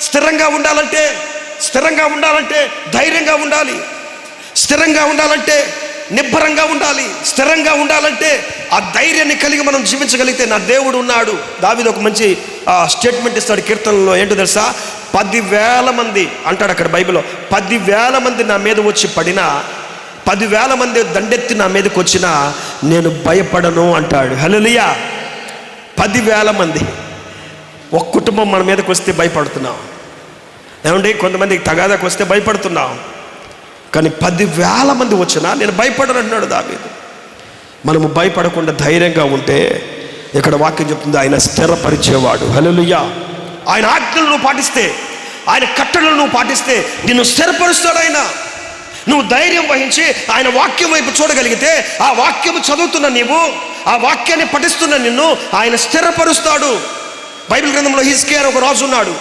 స్థిరంగా ఉండాలంటే స్థిరంగా ఉండాలంటే ధైర్యంగా ఉండాలి. స్థిరంగా ఉండాలంటే నిబ్బరంగా ఉండాలి. స్థిరంగా ఉండాలంటే ఆ ధైర్యాన్ని కలిగి మనం జీవించగలిగితే నా దేవుడు ఉన్నాడు. దావిది ఒక మంచి స్టేట్మెంట్ ఇస్తాడు కీర్తనలో. ఏంటో తెలుసా? పదివేల మంది అంటాడు అక్కడ బైబిల్లో. పదివేల మంది నా మీద వచ్చి పడినా పదివేల మంది దండెత్తి నా మీదకి వచ్చినా నేను భయపడను అంటాడు. హలోలియా పదివేల మంది. ఒక కుటుంబం మన మీదకి వస్తే భయపడుతున్నాం. ఏమండి? కొంతమందికి తగాదాకు వస్తే భయపడుతున్నాం. కానీ పదివేల మంది వచ్చినా నేను భయపడను అంటున్నాడు దావీదు. మనము భయపడకుండా ధైర్యంగా ఉంటే ఇక్కడ వాక్యం చెప్తుంది ఆయన స్థిరపరిచేవాడు. హలోలుయ్యా ఆయన ఆజ్ఞలు నువ్వు పాటిస్తే ఆయన కట్టడలు నువ్వు పాటిస్తే నిన్ను స్థిరపరుస్తాడు ఆయన. నువ్వు ధైర్యం వహించి ఆయన వాక్యం వైపు చూడగలిగితే ఆ వాక్యం చదువుతున్న నీవు ఆ వాక్యాన్ని పఠిస్తున్న నిన్ను ఆయన స్థిరపరుస్తాడు. బైబిల్ గ్రంథంలో హిస్కేర్ ఒక రాజు ఉన్నాడు.